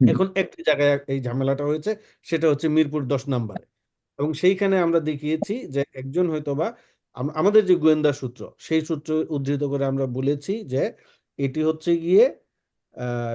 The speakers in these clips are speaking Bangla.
এখন একটি জায়গায় এই ঝামেলাটা হয়েছে সেটা হচ্ছে মিরপুর দশ নম্বরে। এবং সেইখানে আমরা দেখিয়েছি যে একজন হয়তোবা আম- আমাদের যে গোয়েন্দা সূত্র সেই সূত্র উদ্ধৃত করে আমরা বলেছি যে এটি হচ্ছে গিয়ে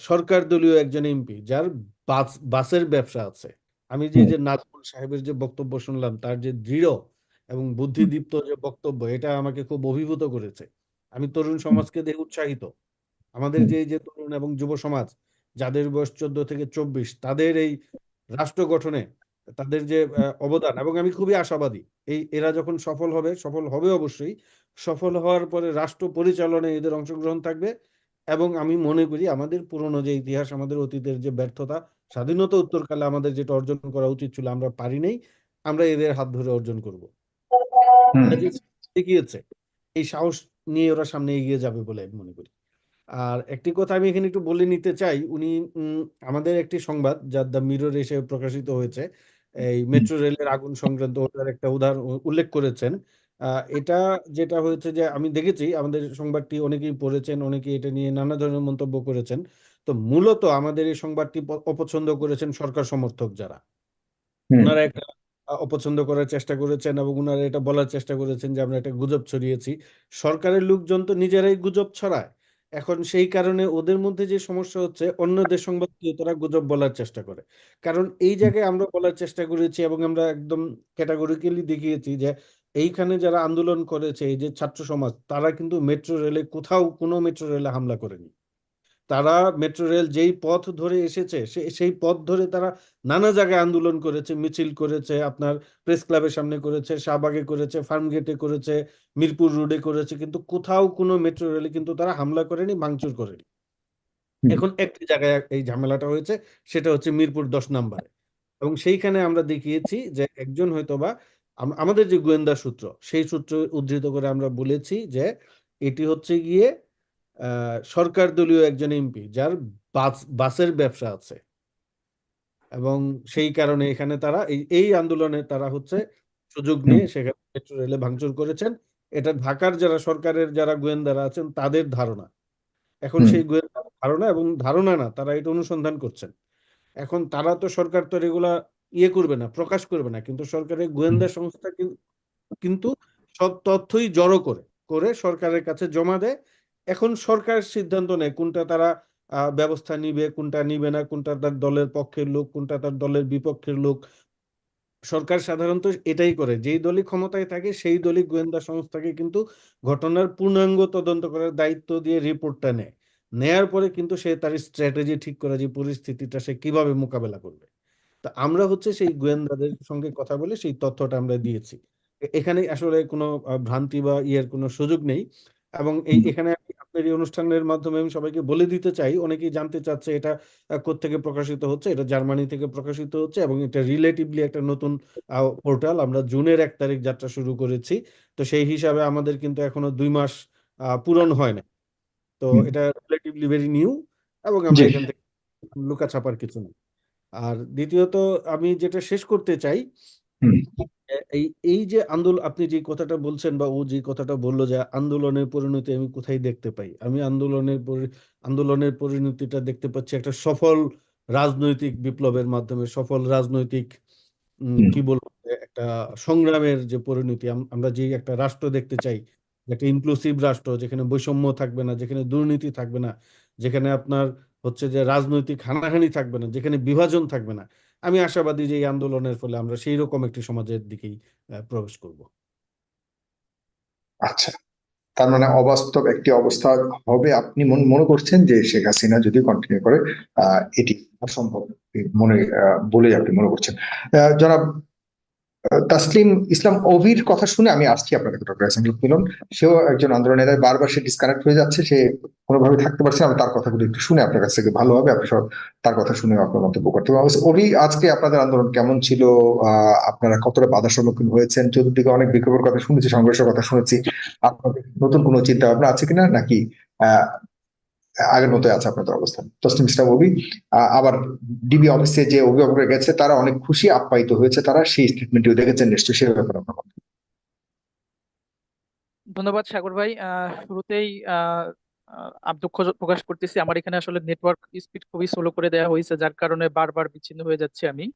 সরকার দলীয় একজন এমপি যার বাস বাসের ব্যবসা আছে। আমি যে যে নাজমুল সাহেবের যে বক্তব্য শুনলাম তার যে দৃঢ় এবং বুদ্ধিদীপ্ত যে বক্তব্য এটা আমাকে খুব অভিভূত করেছে। আমি তরুণ সমাজকে দেখে উৎসাহিত। আমাদের যে যে তরুণ এবং যুব সমাজ যাদের বয়স চোদ্দ থেকে চব্বিশ তাদের এই রাষ্ট্র গঠনে তাদের যে অবদান এবং আমি খুবই আশাবাদী এই এরা যখন সফল হবে সফল হবে অবশ্যই সফল হওয়ার পরে রাষ্ট্র পরিচালনায় এদের অংশগ্রহণ থাকবে এবং আমি মনে করি আমাদের পুরনো যে ইতিহাস আমাদের অতীতের যে ব্যর্থতা স্বাধীনতা উত্তরকালে আমাদের যেটা অর্জন করা উচিত ছিল আমরা পারি নাই আমরা এদের হাত ধরে অর্জন করব। দেখিয়েছে এই সাহস নিয়ে ওরা সামনে এগিয়ে যাবে বলে আমি মনে করি। আর একটি কথা আমি এখানে একটু বলে নিতে চাই। উনি উম, আমাদের একটি সংবাদ যা দ্য মিরর এসে প্রকাশিত হয়েছে। এই মেট্রো রেলের আগুন সংক্রান্ত ওটার একটা উদাহরণ উল্লেখ করেছেন। এটা যেটা হয়েছে যে আমি দেখেছি আমাদের সংবাদটি অনেকেই পড়েছেন অনেকেই এটা নিয়ে নানা ধরনের মন্তব্য করেছেন। তো মূলত আমাদের এই সংবাদটি অপছন্দ করেছেন সরকার সমর্থক যারা। ওনারা একটা অপছন্দ করার চেষ্টা করেছেন এবং ওনারা এটা বলার চেষ্টা করেছেন যে আমরা একটা গুজব ছড়িয়েছি। সরকারের লোকজন তো নিজেরাই গুজব ছড়ায়। এখন সেই কারণে ওদের মধ্যে যে সমস্যা হচ্ছে অন্যদের সংবাদ তারা গুজব বলার চেষ্টা করে। কারণ এই জায়গায় আমরা বলার চেষ্টা করেছি এবং আমরা একদম ক্যাটাগরিক্যালি দেখিয়েছি যে এইখানে যারা আন্দোলন করেছে এই যে ছাত্র সমাজ তারা কিন্তু মেট্রো রেলে কোথাও কোনো মেট্রো রেলে হামলা করেনি। তারা মেট্রো রেল যেই পথ ধরে এসেছে সেই পথ ধরে তারা নানা জায়গায় আন্দোলন করেছে মিছিল করেছে আপনার প্রেস ক্লাবের সামনে করেছে শাহবাগে করেছে ফার্মগেটে করেছে মিরপুর রোডে করেছে কিন্তু কোথাও কোনো মেট্রো রেলে কিন্তু তারা হামলা করেনি ভাঙচুর করেনি। এখন একটি জায়গায় এই ঝামেলাটা হয়েছে সেটা হচ্ছে মিরপুর দশ নম্বরে। এবং সেইখানে আমরা দেখিয়েছি যে একজন হয়তোবা আম- আমাদের যে গোয়েন্দা সূত্র সেই সূত্র উদ্ধৃত করে আমরা বলেছি যে এটি হচ্ছে গিয়ে সরকার দলীয় একজন এমপি যার বাস বাসের ব্যবসা আছে। এবং সেই কারণে এখানে তারা এই এই আন্দোলনে তারা হচ্ছে সুযোগ নিয়ে সেখানে মেট্রো রেলে ভাঙচুর করেছেন। এটা ঢাকার যারা সরকারের যারা গোয়েন্দারা আছেন তাদের ধারণা। এখন সেই গোয়েন্দা ধারণা এবং ধারণা না তারা এটা অনুসন্ধান করছেন। এখন তারা তো সরকার তো এগুলা ইয়ে করবে না প্রকাশ করবে না কিন্তু সরকারের গোয়েন্দা সংস্থা কিন- কিন্তু সব তথ্যই জড়ো করে করে সরকারের কাছে জমা দেয়। এখন সরকার সিদ্ধান্ত নেয় কোনটা তারা আহ, ব্যবস্থা নিবে কোনটা নিবে না কোনটা তার দলের পক্ষের লোক কোনটা তার দলের বিপক্ষের লোক। সরকার সাধারণত এটাই করে যেই দলই ক্ষমতায় থাকে সেই দলই গোয়েন্দা সংস্থাকে কিন্তু ঘটনার পূর্ণাঙ্গ তদন্ত করার দায়িত্ব দিয়ে রিপোর্টটা নেয়। নেয়ার পরে কিন্তু সে তার স্ট্র্যাটেজি ঠিক করে যে পরিস্থিতিটা সে কীভাবে মোকাবেলা করবে। তা আমরা হচ্ছে সেই গোয়েন্দাদের সঙ্গে কথা বলে সেই তথ্যটা আমরা দিয়েছি। এখানে আসলে কোনো ভ্রান্তি বা ইয়ের কোনো সুযোগ নেই। এবং এই এখানে এই অনুষ্ঠানের মাধ্যমে আমি সবাইকে বলে দিতে চাই। অনেকেই জানতে চাচ্ছে এটা কোত্থেকে প্রকাশিত হচ্ছে এটা জার্মানি থেকে প্রকাশিত হচ্ছে এবং এটা রিলেটিভলি একটা নতুন পোর্টাল। আমরা জুনের এক তারিখ যাত্রা শুরু করেছি তো সেই হিসাবে আমাদের কিন্তু এখনও দুই মাস আহ, পূরণ হয় না তো এটা রিলেটিভলি ভেরি নিউ এবং আমরা এখান থেকে লুকা ছাপার কিছু নেই আর দ্বিতীয়ত আমি যেটা শেষ করতে চাই এই এই যে আন্দোলন আপনি যে কথাটা বলছেন বা ও যে কথাটা বলল যে আন্দোলনের পরিণতি আমি কোথায় দেখতে পাই? আমি আন্দোলনের আন্দোলনের পরিণতিটা দেখতে পাচ্ছি একটা সফল রাজনৈতিক বিপ্লবের মাধ্যমে সফল রাজনৈতিক কি বলব একটা সংগ্রামের যে পরিণতি আমরা যে একটা রাষ্ট্র দেখতে চাই একটা ইনক্লুসিভ রাষ্ট্র যেখানে বৈষম্য থাকবে না যেখানে দুর্নীতি থাকবে না যেখানে আপনার হচ্ছে যে রাজনৈতিক হানাহানি থাকবে না যেখানে বিভাজন থাকবে না আমি আশাবাদী যে এই আন্দোলনের ফলে আমরা সেই রকম একটি সমাজের দিকেই প্রবেশ করব। আচ্ছা তার মানে অবাস্তব একটি অবস্থা হবে। আপনি মন- করছেন যে শেখ হাসিনা যদি কন্টিনিউ করে এটি অসম্ভব মনে বলে আপনি মনে করছেন। জনাব তাসলিম ইসলাম অভির কথা শুনে আমি আসছি হাসান মিলন। সেও একজন আন্দোলন নেতা বারবার সে ডিসকানেক্ট হয়ে যাচ্ছে, সে কোনোভাবে থাকতে পারছে আমি তার কথাগুলো একটু শুনে আপনার কাছ থেকে ভালো হবে। আপনি সব তার কথা শুনে আপনার মন্তব্য করতে পারবেন অভি, আজকে আপনাদের আন্দোলন কেমন ছিল? আপনারা কতটা বাধার সম্মুখীন হয়েছেন? চতুর্দিকে অনেক বিক্ষোভের কথা শুনেছি, সংঘর্ষের কথা শুনেছি। আপনাদের নতুন কোনো চিন্তা ভাবনা আছে কিনা? নাকি আগের মতোই আছে আপনাদের অবস্থান। তসলিম ইসলাম অভি আবার ডিবি অফিসে যে অভিভাবকরা গেছে তারা অনেক খুশি আপ্যায়িত হয়েছে তারা সেই স্টেটমেন্টটিও দেখেছেন নিশ্চয়ই সে ব্যাপারে আপনার। ধন্যবাদ সাগর ভাই। শুরুতেই আহ দুঃখ প্রকাশ করতেছি। আমার এখানে আসলে নেটওয়ার্ক স্পিড খুবই স্লো করে দেওয়া হয়েছে যার কারণে বারবার বিচ্ছিন্ন হয়ে যাচ্ছে আমি।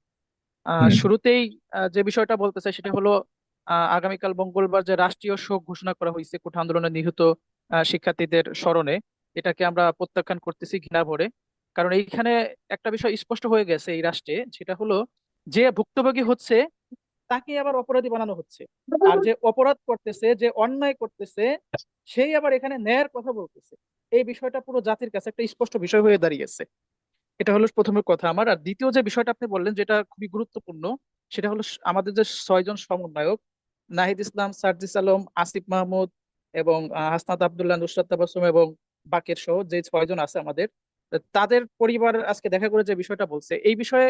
আহ, শুরুতেই যে বিষয়টা বলতে চাই সেটা হলো আহ, আগামীকাল মঙ্গলবার যে রাষ্ট্রীয় শোক ঘোষণা করা হয়েছে কোঠা আন্দোলনে নিহত শিক্ষার্থীদের স্মরণে এটাকে আমরা প্রত্যাখ্যান করতেছি ঘৃণা ভরে। কারণ এইখানে একটা বিষয় স্পষ্ট হয়ে গেছে এই রাষ্ট্রে, সেটা হলো যে ভুক্তভোগী হচ্ছে তাকে আবার অপরাধী বানানো হচ্ছে। আর যে অপরাধ করতেছে, যে অন্যায় করতেছে, সেই আবার এখানে ন্যায়ের কথা বলতেছে। এই বিষয়টা পুরো জাতির কাছে একটা স্পষ্ট বিষয় হয়ে দাঁড়িয়েছে। এটা হলো প্রথমের কথা আমার। আর দ্বিতীয় যে বিষয়টা আপনি বললেন, যেটা খুবই গুরুত্বপূর্ণ, সেটা হলো আমাদের যে ছয়জন সমন্বয়ক, নাহিদ ইসলাম, সার্জিস আলম, আসিফ মাহমুদ এবং হাসনাত আবদুল্লাহ নুসরাত তাবাসসুম এবং বাকের সহ যে ছয়জন আছে আমাদের, তাদের পরিবার আজকে দেখা করে যে বিষয়টা বলছে, এই বিষয়ে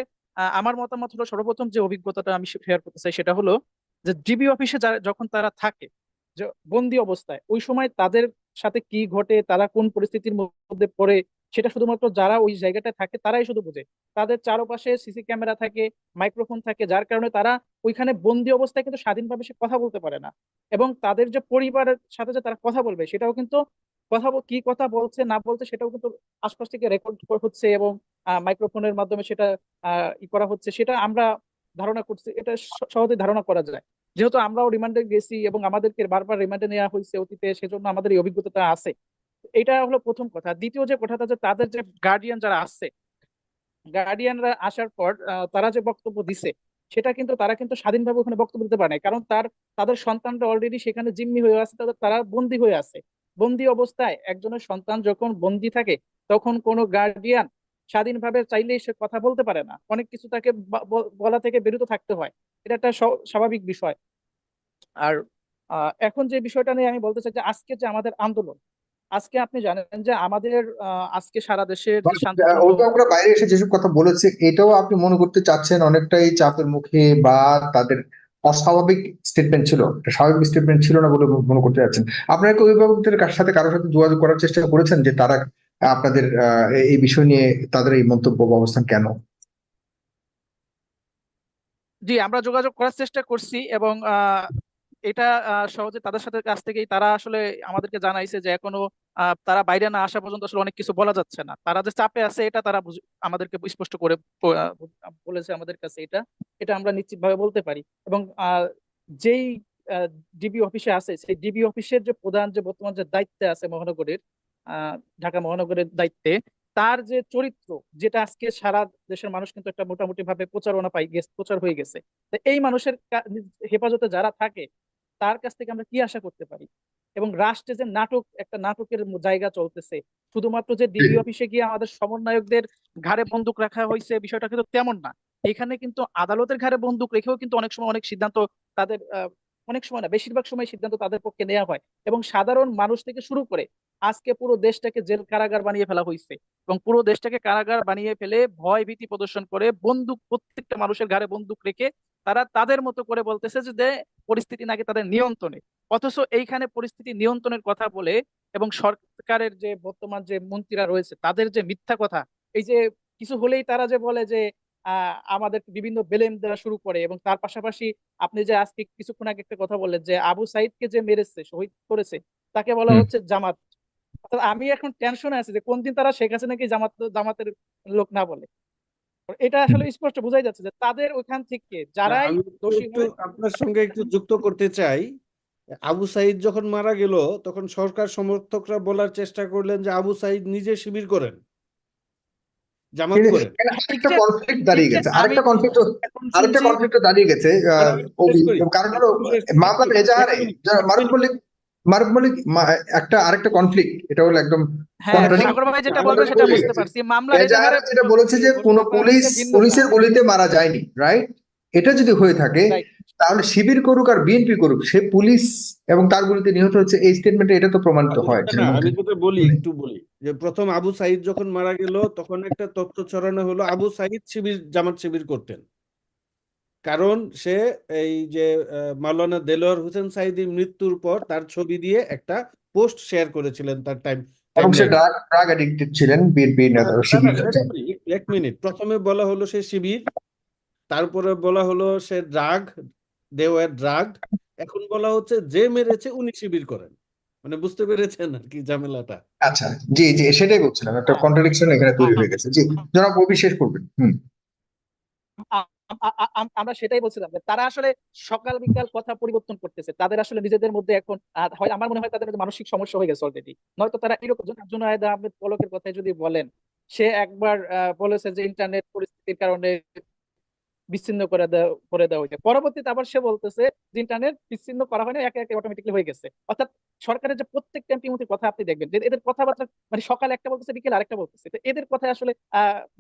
আমার মতামত হলো সর্বপ্রথম যে অভিজ্ঞতাটা আমি শেয়ার করতে চাই সেটা হলো যে ডিবি অফিসে যখন তারা থাকে, যে বন্দি অবস্থায়, ওই সময় তাদের সাথে কি ঘটে, তারা কোন পরিস্থিতির মধ্যে পড়ে, সেটা শুধুমাত্র যারা ওই জায়গাটায় থাকে তারাই শুধু বোঝে। তাদের চারপাশে সিসি ক্যামেরা থাকে মাইক্রোফোন থাকে, যার কারণে তারা ওইখানে বন্দি অবস্থায় কিন্তু স্বাধীনভাবে সে কথা বলতে পারে না। এবং তাদের যে পরিবারের সাথে যে তারা কথা বলবে, সেটাও কিন্তু কথা কি কথা বলছে, না বলছে সেটাও কিন্তু আশপাশ থেকে রেকর্ড হচ্ছে এবং মাইক্রোফোনের মাধ্যমে সেটা ই করা হচ্ছে, সেটা আমরা ধারণা করছি, এটা সহজে ধারণা করা যায়। যেহেতু আমরাও রিমান্ডে গেছি এবং আমাদেরকে বারবার রিমান্ডে নেওয়া হয়েছে অতীতে, সেজন্য আমাদের এই অভিজ্ঞতাটা আছে। এটা হলো প্রথম কথা। দ্বিতীয় যে কথাটা যে তাদের যে গার্ডিয়ান যারা আছে গার্ডিয়ানরা আসার পর তারা যে বক্তব্য দিছে, সেটা কিন্তু তারা কিন্তু স্বাধীনভাবে ওখানে বক্তব্য দিতে পারে কারণ তার, তাদের সন্তানরা অলরেডি সেখানে জিম্মি হয়ে আছে, তাদের, তারা বন্দী হয়ে আছে। বন্দী অবস্থায় একজনের সন্তান যখন বন্দি থাকে তখন কোনো গার্ডিয়ান স্বাধীনভাবে চাইলেই সে কথা বলতে পারে না। অনেক কিছু তাকে বলা থেকে বিরত থাকতে হয়। এটা একটা স্বাভাবিক বিষয়। আর এখন যে বিষয়টা নিয়ে আমি বলতে চাই যে আজকে যে আমাদের আন্দোলন আজকে আপনি জানেন যে আমাদের আজকে সারা শান্তিপূর্ণ অভিভাবকরা বাইরে এসে যেসব কথা বলেছে এটাও আপনি মনে করতে চাচ্ছেন অনেকটাই চাপের মুখে বা তাদের অস্বাভাবিক স্টেটমেন্ট ছিল স্বাভাবিক স্টেটমেন্ট ছিল না বলে মনে করতে চাচ্ছেন আপনারা কি অভিভাবকদের সাথে, কারোর সাথে যোগাযোগ করার চেষ্টা করেছেন যে তারা, আপনাদের এই বিষয় নিয়ে তাদের এই মন্তব্য অবস্থান কেন? জি, আমরা যোগাযোগ করার চেষ্টা করছি এবং এটা সহজে তাদের সাথে, কাছ থেকেই তারা আসলে আমাদেরকে জানাইছে যে এখনও তারা বাইরে না আসা পর্যন্ত আসলে অনেক কিছু বলা যাচ্ছে না। তারা যে চাপে আছে এটা তারা আমাদেরকে স্পষ্ট করে বলেছে আমাদের কাছে এটা। এটা আমরা নিশ্চিতভাবে বলতে পারি। এবং যেই ডিবি অফিসে আছে, সেই ডিবি অফিসের যে প্রধান যে বর্তমান যে দায়িত্বে আছে মহানগরের ঢাকা মহানগরের দায়িত্বে, তার যে চরিত্র, যেটা আজকে সারা দেশের মানুষ কিন্তু একটা মোটামুটি ভাবে প্রচারণা পাই প্রচার হয়ে গেছে। এই মানুষের হেফাজতে যারা থাকে তার কাছ থেকে আমরা কি আশা করতে পারি? এবং রাষ্ট্রে যে নাটক একটা নাটকের জায়গা চলতেছে শুধুমাত্র যে ডিবি অফিসে গিয়ে আমাদের সমন্বয়কদের ঘাড়ে বন্দুক রাখা হয়েছে বিষয়টা কিন্তু তেমন না। এখানে কিন্তু আদালতের ঘাড়ে বন্দুক রেখেও কিন্তু অনেক সময় অনেক সিদ্ধান্ত তাদের অনেক সময় না বেশিরভাগ সময় সিদ্ধান্ত তাদের পক্ষে নেওয়া হয়। এবং সাধারণ মানুষ থেকে শুরু করে আজকে পুরো দেশটাকে জেল কারাগার বানিয়ে ফেলা হয়েছে। এবং পুরো দেশটাকে কারাগার বানিয়ে ফেলে ভয় ভীতি প্রদর্শন করে বন্দুক প্রত্যেকটা মানুষের ঘাড়ে বন্দুক রেখে তারা তাদের মতো করে বলতেছে যে পরিস্থিতি নাকি তাদের নিয়ন্ত্রণে। অথচ এইখানে পরিস্থিতি নিয়ন্ত্রণের কথা বলে এবং সরকারের যে বর্তমান যে মন্ত্রীরা রয়েছে তাদের যে মিথ্যা কথা এই যে কিছু হলেই তারা যে বলে যে আমাদের বিভিন্ন বেলেম দেওয়া শুরু করে। এবং তার পাশাপাশি আপনি যে আজকে কিছুক্ষণ আগে একটা কথা বললেন যে আবু সাইদকে যে মেরেছে শহীদ করেছে তাকে বলা হচ্ছে জামাত। আমি এখন টেনশনে আছি যে কোন দিন তারা শেখ হাসিনাকে জামাত জামাতের লোক না বলে। এটা আসলে স্পষ্ট বোঝাই যাচ্ছে যে তাদের ওইখান থেকে যারাই দোষী আপনার সঙ্গে একটু যুক্ত করতে চাই আবু সাইদ যখন মারা গেল তখন সরকার সমর্থকরা বলার চেষ্টা করলেন যে আবু সাইদ নিজে শিবির করেন জামাত করেন আরেকটা কনফ্লিক্ট দাঁড়িয়ে গেছে আরেকটা কনফ্লিক্ট আরেকটা কনফ্লিক্ট দাঁড়িয়ে গেছে। কারণ হলো। মামলার এজাহারে মারুফ মল্লিক মারুফ মল্লিক একটা আরেকটা কনফ্লিক্ট এটা হলো একদম হ্যাঁ যেটা বলেছে যে কোনো পুলিশ পুলিশের। গুলিতে মারা যায়নি রাইট এটা যদি হয়ে থাকে. তাহলে শিবির করুক আর বিএনপি করুক সে পুলিশ এবং তার গুলিতে নিহত হচ্ছে এই স্টেটমেন্টে এটা তো প্রমাণিত হয়। আমি যেটা বলি একটু বলি যে প্রথম আবু সাইদ যখন মারা গেল তখন একটা তথ্য ছড়ানো হলো আবু সাইদ শিবির জামাত শিবির করতেন। কারণ সে এই যে মাওলানা দেলোয়ার হোসেন সাইদির মৃত্যুর পর তার ছবি দিয়ে একটা পোস্ট শেয়ার করেছিলেন তার টাইম। ছিলেন শিবির নেতা। এক মিনিট। প্রথমে বলা হলো সে শিবির তারপরে বলা হলো সে ড্রাগ দে ওয়ার ড্রাগ। এখন বলা হচ্ছে যে মেরেছে উনি শিবির করেন। মানে বুঝতে পেরেছেন আর কি ঝামেলাটা? আচ্ছা জি জি সেটাই বলছিলাম। একটা কন্ট্রাডিকশন এখানে তৈরি হয়ে গেছে। জি জনাব শেষ করবেন। হুম। আমরা সেটাই বলছিলাম তারা আসলে সকাল বিকাল কথা পরিবর্তন করতেছে। তাদের আসলে নিজেদের মধ্যে এখন হয়, আমার মনে হয় তাদের মানসিক সমস্যা হয়ে গেছে অলরেডি নয়তো তারা এরকম জুনায়দ আহমেদ পলকের কথাই যদি বলেন, সে একবার বলেছে যে ইন্টারনেট পরিস্থিতির কারণে বিচ্ছিন্ন করে দেওয়া করে দেওয়া হয়েছে। পরবর্তীতে আবার সে বলতেছে যে ইন্টারনেট বিচ্ছিন্ন করা হয় না একে একে অটোমেটিকলি হয়ে গেছে। অর্থাৎ সরকারের যে প্রত্যেকটা এমপির কথা আপনি দেখবেন যে এদের কথাবার্তা মানে সকালে একটা বলতেছে, বিকেল আরেকটা বলতেছে। তো এদের কথা আসলে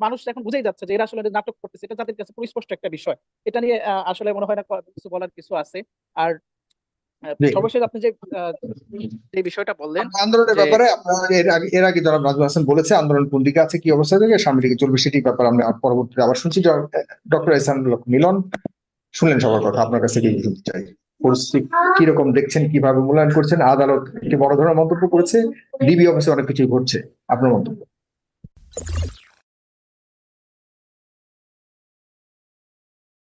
মানুষ এখন বুঝেই যাচ্ছে যে এরা আসলে নাটক করতেছে, এটা তাদের কাছে পরিস্পষ্ট একটা বিষয়। এটা নিয়ে আসলে মনে হয় না কিছু বলার কিছু আছে। আর। সর্বশেষ আপনি যে যে বিষয়টা বললেন আন্দোলনের ব্যাপারে আপনারা এর আগে জনাব হাসান বলেছে আন্দোলন কোন দিকে আছে কি অবস্থা থেকে সামনে দিকে চলবে সেটির ব্যাপারে আমরা পরবর্তীতে আবার শুনছি। ডক্টর মিলন শুনলেন সবার কথা আপনার কাছে কি শুনতে চাই। পরিস্থিতি কীরকম দেখছেন কীভাবে মূল্যায়ন করছেন? আদালত একটি বড় ধরনের মন্তব্য করেছে ডিবি অফিসে অনেক কিছু ঘটছে। আপনার মন্তব্য?